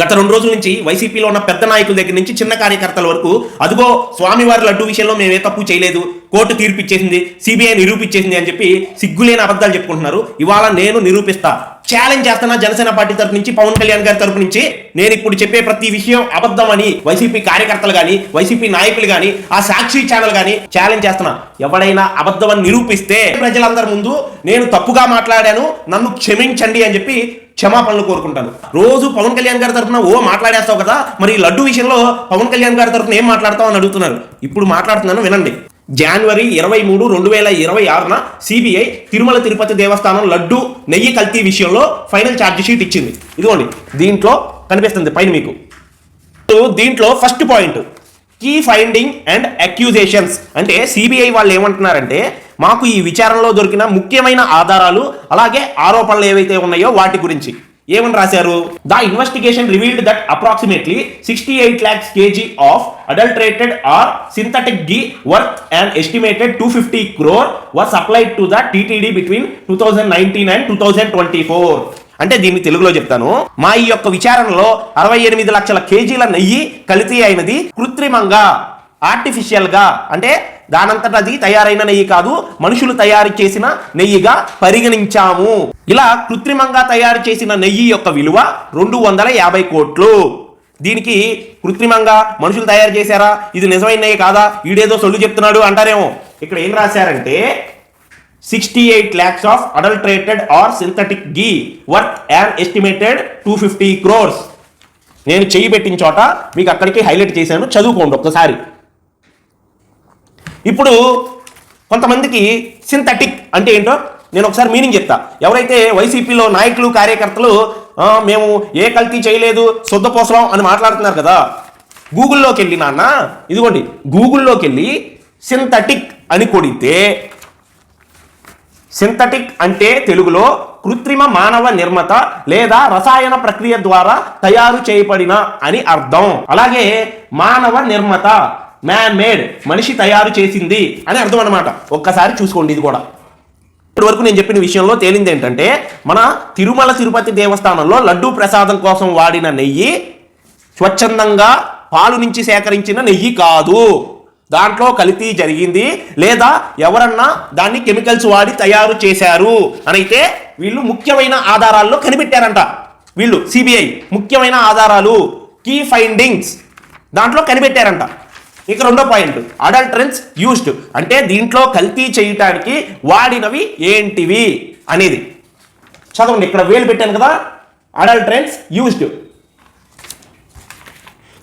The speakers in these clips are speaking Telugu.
గత రెండు రోజుల నుంచి వైసీపీలో ఉన్న పెద్ద నాయకుల దగ్గర నుంచి చిన్న కార్యకర్తల వరకు అదిగో స్వామివారి లడ్డు విషయంలో మేము ఏ తప్పు చేయలేదు కోర్టు తీర్పు ఇచ్చేసింది సిబిఐ నిరూపించేసింది అని చెప్పి సిగ్గులేని అబద్ధాలు చెప్పుకుంటున్నారు. ఇవాళ నేను నిరూపిస్తా. ఛాలెంజ్ చేస్తున్నా జనసేన పార్టీ తరపు నుంచి పవన్ కళ్యాణ్ గారి తరపు నుంచి నేను ఇప్పుడు చెప్పే ప్రతి విషయం అబద్ధం అని వైసీపీ కార్యకర్తలు కానీ వైసీపీ నాయకులు కానీ ఆ సాక్షి ఛానల్ కానీ ఛాలెంజ్ చేస్తున్నా. ఎవడైనా అబద్ధం అని నిరూపిస్తే ప్రజలందరి ముందు నేను తప్పుగా మాట్లాడాను నన్ను క్షమించండి అని చెప్పి క్షమాపణలు కోరుకుంటాను. రోజు పవన్ కళ్యాణ్ గారి తరఫున ఓ మాట్లాడేస్తావు కదా మరి ఈ లడ్డు విషయంలో పవన్ కళ్యాణ్ గారి తరఫున ఏం మాట్లాడతావు అని అడుగుతున్నారు. ఇప్పుడు మాట్లాడుతున్నాను వినండి. జనవరి ఇరవై మూడు రెండు వేల ఇరవై ఆరున సిబిఐ తిరుమల తిరుపతి దేవస్థానం లడ్డు నెయ్యి కల్తీ విషయంలో ఫైనల్ షీట్ ఇచ్చింది. ఇదిగోండి దీంట్లో కనిపిస్తుంది పైన మీకు. దీంట్లో first point key finding and accusations అంటే సిబిఐ వాళ్ళు ఏమంటున్నారంటే మాకు ఈ విచారణలో దొరికిన ముఖ్యమైన ఆధారాలు అలాగే ఆరోపణలు ఏవైతే ఉన్నాయో వాటి గురించి. ఏమని రాశారు? The investigation revealed that approximately sixty eight lakhs KG of adulterated or synthetic ghee worth and estimated two fifty crore were supplied to the TTD between two thousand nineteen and two thousand twenty four అంటే దీన్ని తెలుగులో చెప్తాను. మా ఈ యొక్క విచారణలో అరవై ఎనిమిది లక్షల కేజీల నెయ్యి కలితీ అయినది కృత్రిమంగా ఆర్టిఫిషియల్గా అంటే దానంతట అది తయారైన నెయ్యి కాదు మనుషులు తయారు చేసిన నెయ్యిగా పరిగణించాము. ఇలా కృత్రిమంగా తయారు చేసిన నెయ్యి యొక్క విలువ రెండు వందల యాభై కోట్లు. దీనికి కృత్రిమంగా మనుషులు తయారు చేశారా? ఇది నిజమైన నెయ్యి కాదా? ఈడేదో సొల్లు చెప్తున్నాడు అంటారేమో. ఇక్కడ ఏం రాశారంటే sixty eight lakhs of adulterated or synthetic ghee worth an estimated two fifty crores నేను చెయ్యి పెట్టిన చోట మీకు అక్కడికి హైలైట్ చేశాను. చదువుకోండి ఒక్కసారి. ఇప్పుడు కొంతమందికి సింథటిక్ అంటే ఏంటో నేను ఒకసారి మీనింగ్ చెప్తా. ఎవరైతే వైసీపీలో నాయకులు కార్యకర్తలు మేము ఏ కల్తీ చేయలేదు శుద్ధపోసలం అని మాట్లాడుతున్నారు కదా గూగుల్లోకి వెళ్ళి నాన్న ఇదిగోండి గూగుల్లోకి వెళ్ళి సింథటిక్ అని కొడితే సింథటిక్ అంటే తెలుగులో కృత్రిమ మానవ నిర్మత లేదా రసాయన ప్రక్రియ ద్వారా తయారు చేయబడిన అని అర్థం. అలాగే మానవ నిర్మత మ్యాన్ మేడ్ మనిషి తయారు చేసింది అని అర్థం అనమాట ఒక్కసారి చూసుకోండి ఇది కూడా. ఇప్పటి వరకు నేను చెప్పిన విషయంలో తేలింది ఏంటంటే మన తిరుమల తిరుపతి దేవస్థానంలో లడ్డూ ప్రసాదం కోసం వాడిన నెయ్యి స్వచ్ఛందంగా పాలు నుంచి సేకరించిన నెయ్యి కాదు. దాంట్లో కలితీ జరిగింది. లేదా ఎవరన్నా దాన్ని కెమికల్స్ వాడి తయారు చేశారు అనైతే వీళ్ళు ముఖ్యమైన ఆధారాల్లో కనిపెట్టారంట. వీళ్ళు సిబిఐ ముఖ్యమైన ఆధారాలు కీ ఫైండింగ్స్ దాంట్లో కనిపెట్టారంట. ఇక రెండో పాయింట్. అడల్ట్రన్స్ యూస్డ్ అంటే దీంట్లో కల్తీ చేయటానికి వాడినవి ఏంటివి అనేది. చదవండి ఇక్కడ వేలు పెట్టాను కదా. Adulterants used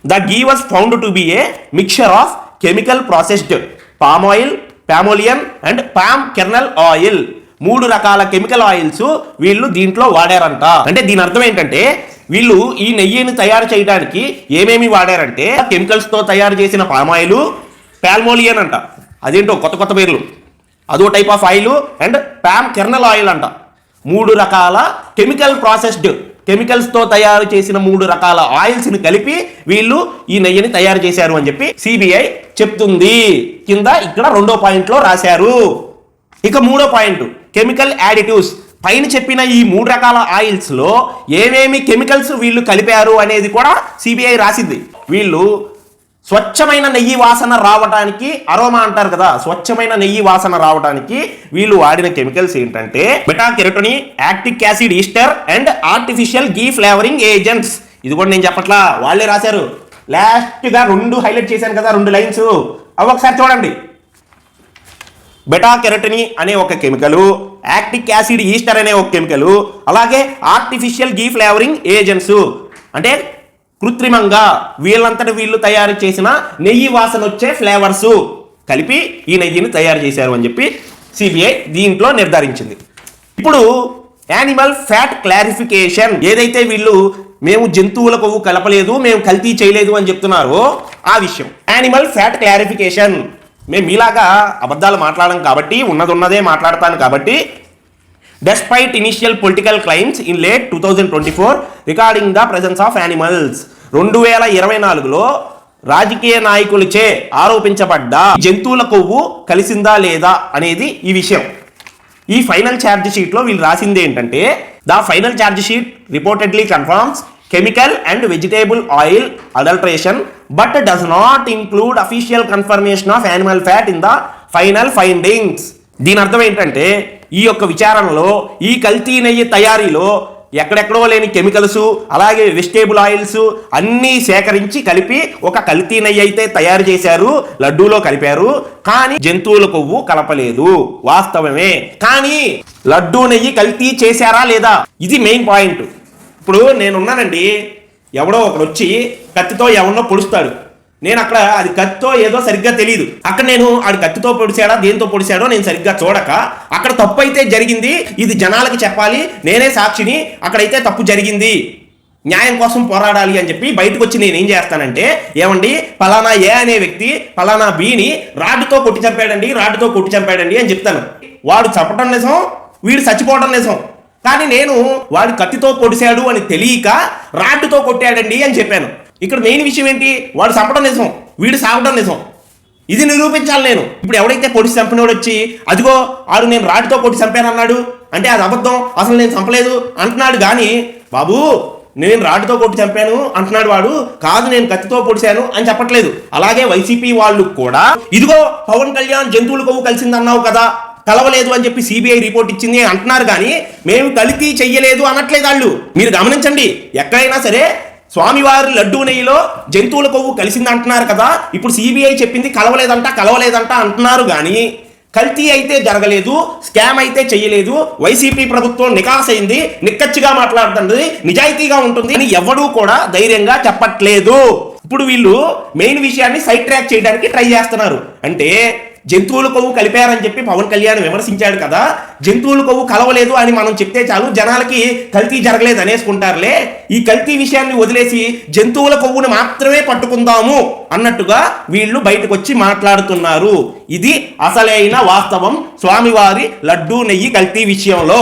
the givers was found to be a mixture of chemical processed palm oil palmolein and palm kernel oil మూడు రకాల కెమికల్ ఆయిల్స్ వీళ్ళు దీంట్లో వాడారంట. అంటే దీని అర్థం ఏంటంటే వీళ్ళు ఈ నెయ్యిని తయారు చేయడానికి ఏమేమి వాడారంటే కెమికల్స్తో తయారు చేసిన పామ్ ఆయిల్ పాల్మోలియన్ అంట. అదేంటో కొత్త కొత్త పేర్లు. అదో type of oil and palm kernel oil అంట. మూడు రకాల కెమికల్ ప్రాసెస్డ్ కెమికల్స్తో తయారు చేసిన మూడు రకాల ఆయిల్స్ని కలిపి వీళ్ళు ఈ నెయ్యిని తయారు చేశారు అని చెప్పి సిబిఐ చెప్తుంది. కింద ఇక్కడ రెండో పాయింట్లో రాశారు. ఇక మూడో పాయింట్ కెమికల్ యాడిటివ్స్ పైన చెప్పిన ఈ మూడు రకాల ఆయిల్స్లో ఏమేమి కెమికల్స్ వీళ్ళు కలిపారు అనేది కూడా సిబిఐ రాసింది. వీళ్ళు స్వచ్ఛమైన నెయ్యి వాసన రావడానికి అరోమా అంటారు కదా స్వచ్ఛమైన నెయ్యి వాసన రావడానికి వీళ్ళు వాడిన కెమికల్స్ ఏంటంటే beta carotene acetic acid ester and artificial ghee flavouring agents. ఇది కూడా నేను చెప్పట్లా వాళ్ళే రాశారు. లాస్ట్గా రెండు హైలైట్ చేశాను కదా రెండు లైన్స్. అవి ఒకసారి చూడండి. బెటా కెరటని అనే ఒక కెమికల్ యాక్టిక్ యాసిడ్ ఈస్టర్ అనే ఒక కెమికల్ అలాగే ఆర్టిఫిషియల్ గీ ఫ్లేవరింగ్ ఏజెంట్స్. అంటే కృత్రిమంగా వీళ్ళంతటి వీళ్ళు తయారు చేసిన నెయ్యి వాసన వచ్చే ఫ్లేవర్స్. కలిపి ఈ నెయ్యిని తయారు చేశారు అని చెప్పి సిబిఐ దీంట్లో నిర్ధారించింది. ఇప్పుడు యానిమల్ ఫ్యాట్ క్లారిఫికేషన్ ఏదైతే వీళ్ళు మేము జంతువుల కొవ్వు కలపలేదు మేము కల్తీ చేయలేదు అని చెప్తున్నారో ఆ విషయం. Animal fat clarification. మేము మీలాగా అబద్ధాలు మాట్లాడడం కాబట్టి ఉన్నది ఉన్నదే మాట్లాడతాను కాబట్టి despite initial political claims in late two thousand twenty four recording the presence of animals రెండు వేల ఇరవై నాలుగులో రాజకీయ నాయకులచే ఆరోపించబడ్డ జంతువుల కొవ్వు కలిసిందా లేదా అనేది ఈ విషయం. ఈ ఫైనల్ ఛార్జ్ షీట్లో వీళ్ళు రాసింది ఏంటంటే the final charge sheet reportedly confirms chemical and vegetable oil adulteration but does not include official confirmation of animal fat in the final findings దీని అర్థం ఏంటంటే ఈ యొక్క విచారణలో ఈ కల్తీ నెయ్యి తయారీలో ఎక్కడెక్కడో లేని కెమికల్స్ అలాగే వెజిటేబుల్ ఆయిల్స్ అన్నీ సేకరించి కలిపి ఒక కల్తీ నెయ్యి అయితే తయారు చేశారు లడ్డూలో కలిపారు కానీ జంతువుల కొవ్వు కలపలేదు. వాస్తవమే. కానీ లడ్డూ నెయ్యి కల్తీ చేశారా లేదా? ఇది మెయిన్ పాయింట్ ఇప్పుడు నేనున్నానండి ఎవడో ఒకడు వచ్చి కత్తితో ఎవరినో పొడుస్తాడు. నేను అక్కడ అది కత్తితో ఏదో సరిగ్గా తెలియదు అక్కడ నేను ఆడు కత్తితో పొడిచాడా దేంతో పొడిచాడో నేను సరిగ్గా చూడక అక్కడ తప్పు అయితే జరిగింది ఇది జనాలకి చెప్పాలి నేనే సాక్షిని అక్కడైతే తప్పు జరిగింది న్యాయం కోసం పోరాడాలి అని చెప్పి బయటకు వచ్చి నేను ఏం చేస్తానంటే ఏమండి పలానా ఏ అనే వ్యక్తి పలానా బిని రాడ్డుతో కొట్టి చంపాడండి రాడ్డుతో కొట్టి చంపాడండి అని చెప్తాను. వాడు చంపడం నిజం వీడు చచ్చిపోవడం నిజం. కానీ నేను వాడు కత్తితో పొడిశాడు అని తెలియక రాటుతో కొట్టాడండి అని చెప్పాను. ఇక్కడ మెయిన్ విషయం ఏంటి? వాడు చంపడం నిజం వీడు సాగడం నిజం. ఇది నిరూపించాలి నేను. ఇప్పుడు ఎవడైతే పొడిచి చంపినోడు వచ్చి అదిగో ఆడు నేను రాడ్డుతో కొట్టి చంపాను అన్నాడు అంటే అది అబద్ధం అసలు నేను చంపలేదు అంటున్నాడు కానీ బాబు నేను రాడ్డుతో కొట్టి చంపాను అంటున్నాడు వాడు. కాదు నేను కత్తితో పొడిచాను అని చెప్పట్లేదు. అలాగే వైసీపీ వాళ్ళు కూడా ఇదిగో పవన్ కళ్యాణ్ జంతువుల కొవ్వు కలిసిందన్నావు కదా కలవలేదు అని చెప్పి సిబిఐ రిపోర్ట్ ఇచ్చింది అని అంటున్నారు కానీ మేము కలిపి చెయ్యలేదు అనట్లేదు వాళ్ళు. మీరు గమనించండి. ఎక్కడైనా సరే స్వామివారి లడ్డూ నెయ్యిలో జంతువుల కొవ్వు కలిసింది అంటున్నారు కదా. ఇప్పుడు సిబిఐ చెప్పింది కలవలేదంట కలవలేదంట అంటున్నారు కానీ కల్తీ అయితే జరగలేదు స్కామ్ అయితే చేయలేదు వైసీపీ ప్రభుత్వం నికాస్ అయింది నిక్కచ్చిగా మాట్లాడుతుంది నిజాయితీగా ఉంటుంది అని ఎవడూ కూడా ధైర్యంగా చెప్పట్లేదు. ఇప్పుడు వీళ్ళు మెయిన్ విషయాన్ని సైడ్ ట్రాక్ చేయడానికి ట్రై చేస్తున్నారు. అంటే జంతువుల కొవ్వు కలిపారని చెప్పి పవన్ కళ్యాణ్ విమర్శించాడు కదా. జంతువుల కొవ్వు కలవలేదు అని మనం చెప్తే చాలు జనాలకి కల్తీ జరగలేదు అనేసుకుంటారులే. ఈ కల్తీ విషయాన్ని వదిలేసి జంతువుల కొవ్వును మాత్రమే పట్టుకుందాము అన్నట్టుగా వీళ్ళు బయటకు వచ్చి మాట్లాడుతున్నారు. ఇది అసలైన వాస్తవం. స్వామివారి లడ్డూ నెయ్యి కల్తీ విషయంలో.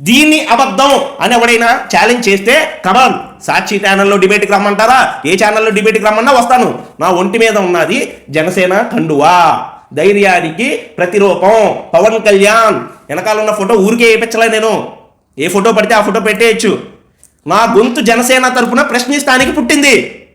దీన్ని అబద్ధం అని ఎవడైనా ఛాలెంజ్ చేస్తే కమాన్ సాక్షి ఛానల్లో డిబేట్కి రమ్మంటారా? ఏ ఛానల్లో డిబేట్కి రమ్మన్నా వస్తాను. నా ఒంటి మీద ఉన్నది జనసేన కండువా. ధైర్యానికి ప్రతిరూపం. పవన్ కళ్యాణ్ వెనకాల ఉన్న ఫోటో ఊరికే వేయించలే నేను. ఏ ఫోటో పడితే ఆ ఫోటో పెట్టేయచ్చు. నా గొంతు జనసేన తరఫున ప్రశ్నిస్తానికి పుట్టింది.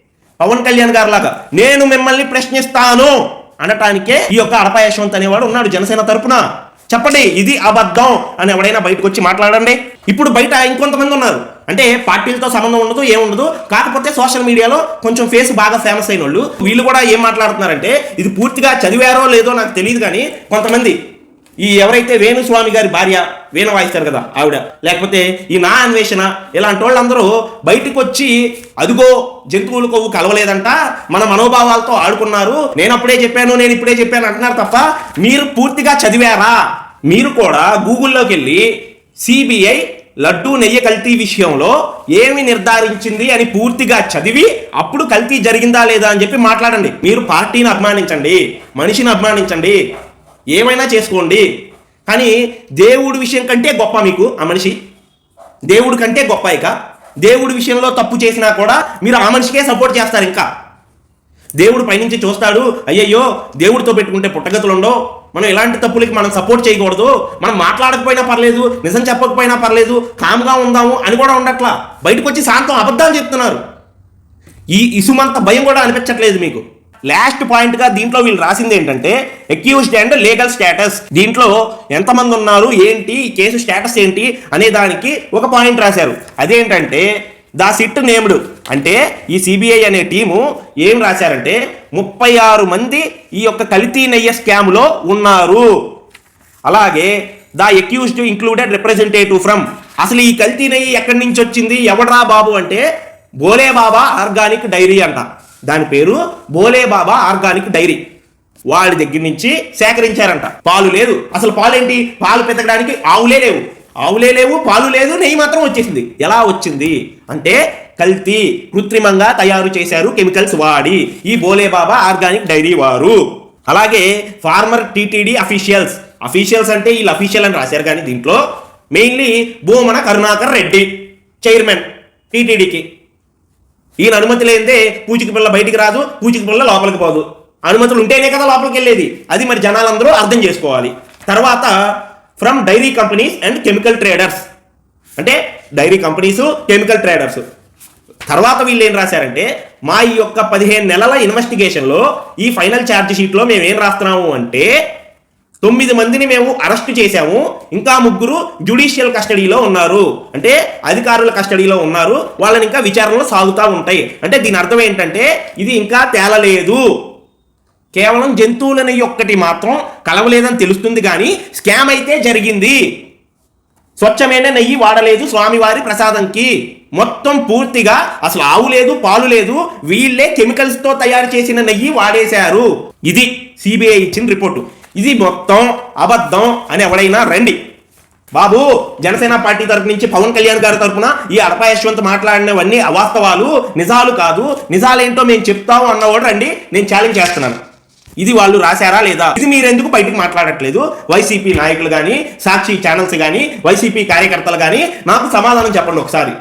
పవన్ కళ్యాణ్ గారు లాగా నేను మిమ్మల్ని ప్రశ్నిస్తాను అనటానికే ఈ యొక్క అడప యశ్వంత్ అనేవాడు ఉన్నాడు జనసేన తరఫున చెప్పండి ఇది అబద్ధం అని ఎవడైనా బయటకు వచ్చి మాట్లాడండి. ఇప్పుడు బయట ఇంకొంతమంది ఉన్నారు. అంటే పార్టీలతో సంబంధం ఉండదు ఏముండదు. కాకపోతే సోషల్ మీడియాలో కొంచెం ఫేస్ బాగా ఫేమస్ అయిన వాళ్ళు వీళ్ళు కూడా ఏం మాట్లాడుతున్నారంటే ఇది పూర్తిగా చదివారో లేదో నాకు తెలియదు కానీ కొంతమంది ఈ ఎవరైతే వేణుస్వామి గారి భార్య వీణ వాయిస్తారు కదా ఆవిడ లేకపోతే ఈ నా అన్వేషణ ఇలాంటి వాళ్ళందరూ బయటకు వచ్చి అదిగో జంతువులు కొవ్వు కలవలేదంట మన మనోభావాలతో ఆడుకున్నారు నేను అప్పుడే చెప్పాను నేను ఇప్పుడే చెప్పాను అంటున్నారు తప్ప మీరు పూర్తిగా చదివారా? మీరు కూడా గూగుల్లోకి వెళ్ళి సిబిఐ లడ్డూ నెయ్యి కల్తీ విషయంలో ఏమి నిర్ధారించింది అని పూర్తిగా చదివి అప్పుడు కల్తీ జరిగిందా లేదా అని చెప్పి మాట్లాడండి. మీరు పార్టీని అభిమానించండి మనిషిని అభిమానించండి ఏమైనా చేసుకోండి. కానీ దేవుడి విషయం కంటే గొప్ప మీకు ఆ మనిషి. దేవుడి కంటే గొప్ప ఇక. దేవుడి విషయంలో తప్పు చేసినా కూడా మీరు ఆ మనిషికే సపోర్ట్ చేస్తారు ఇంకా. దేవుడు పైనుంచి చూస్తాడు అయ్యయ్యో దేవుడితో పెట్టుకుంటే పుట్టగతులు ఉండవు మనం ఇలాంటి తప్పులకి మనం సపోర్ట్ చేయకూడదు. మనం మాట్లాడకపోయినా పర్లేదు నిజం చెప్పకపోయినా పర్లేదు కామ్గా ఉందాము అని కూడా ఉండట్లా. బయటకు వచ్చి శాంతం అబద్ధాలు చెప్తున్నారు. ఈ ఇసుమంత భయం కూడా అనిపించట్లేదు మీకు. లాస్ట్ పాయింట్గా దీంట్లో వీళ్ళు రాసింది ఏంటంటే అక్యూజ్డ్ అండ్ లీగల్ స్టేటస్ దీంట్లో ఎంతమంది ఉన్నారు ఏంటి కేసు స్టేటస్ ఏంటి అనే దానికి ఒక పాయింట్ రాశారు. అదేంటంటే ద సిట్ నేమ్డ్. అంటే ఈ సిబిఐ అనే టీము ఏం రాశారంటే ముప్పై ఆరు మంది ఈ యొక్క కల్తీ నెయ్య స్కామ్లో ఉన్నారు. అలాగే the accused included representative from అసలు ఈ కల్తీ నెయ్యి ఎక్కడి నుంచి వచ్చింది? ఎవడ్రా బాబు అంటే బోలే బాబా ఆర్గానిక్ డైరీ అంట. దాని పేరు బోలే బాబా ఆర్గానిక్ డైరీ. వాడి దగ్గర నుంచి సేకరించారంట. పాలు లేదు. అసలు పాలేంటి? పాలు పెతకడానికి ఆవులే లేవు. ఆవులే లేవు పాలు లేదు నెయ్యి మాత్రం వచ్చేసింది. ఎలా వచ్చింది? అంటే కల్తీ కృత్రిమంగా తయారు చేశారు కెమికల్స్ వాడి. ఈ బోలే బాబా ఆర్గానిక్ డైరీ వారు. అలాగే ఫార్మర్ టీటీడీ అఫీషియల్స్. అఫీషియల్స్ అంటే వీళ్ళు అఫీషియల్ అని రాశారు కానీ దీంట్లో మెయిన్లీ భూమన కరుణాకర్ రెడ్డి చైర్మన్ టీటీడీకి. ఈయన అనుమతి లేనిదే పూచిక పిల్ల బయటికి రాదు పూచిక పిల్ల లోపలికి పోదు. అనుమతులు ఉంటేనే కదా లోపలికి వెళ్ళేది. అది మరి జనాలందరూ అర్థం చేసుకోవాలి. తర్వాత from dairy companies and chemical traders అంటే డైరీ కంపెనీస్ కెమికల్ ట్రేడర్స్ తర్వాత వీళ్ళు ఏం రాశారంటే మా ఈ యొక్క పదిహేను నెలల ఇన్వెస్టిగేషన్లో ఈ ఫైనల్ ఛార్జ్ షీట్లో మేము ఏం రాస్తున్నాము అంటే తొమ్మిది మందిని మేము అరెస్ట్ చేశాము. ఇంకా ముగ్గురు జ్యుడిషియల్ కస్టడీలో ఉన్నారు. అంటే అధికారుల కస్టడీలో ఉన్నారు. వాళ్ళని ఇంకా విచారణలు సాగుతూ ఉంటాయి. అంటే దీని అర్థం ఏంటంటే ఇది ఇంకా తేలలేదు. కేవలం జంతువులని ఒక్కటి మాత్రం కలవలేదని తెలుస్తుంది కానీ స్కామ్ అయితే జరిగింది. స్వచ్ఛమైన నెయ్యి వాడలేదు స్వామివారి ప్రసాదంకి. మొత్తం పూర్తిగా అసలు ఆవు లేదు పాలు లేదు వీళ్ళే కెమికల్స్తో తయారు చేసిన నెయ్యి వాడేశారు. ఇది సిబిఐ ఇచ్చిన రిపోర్టు. ఇది మొత్తం అబద్ధం అని ఎవడైనా రండి. బాబు జనసేన పార్టీ తరపు నుంచి పవన్ కళ్యాణ్ గారి తరపున ఈ అడపా యశ్వంత్ మాట్లాడినవన్నీ అవాస్తవాలు నిజాలు కాదు. నిజాలేంటో మేము చెప్తాము అన్నవాడు రండి నేను ఛాలెంజ్ చేస్తున్నాను. ఇది వాళ్ళు రాశారా లేదా? ఇది మీరెందుకు బయటకు మాట్లాడట్లేదు? వైసీపీ నాయకులు కానీ సాక్షి ఛానల్స్ కానీ వైసీపీ కార్యకర్తలు కానీ నాకు సమాధానం చెప్పండి ఒకసారి.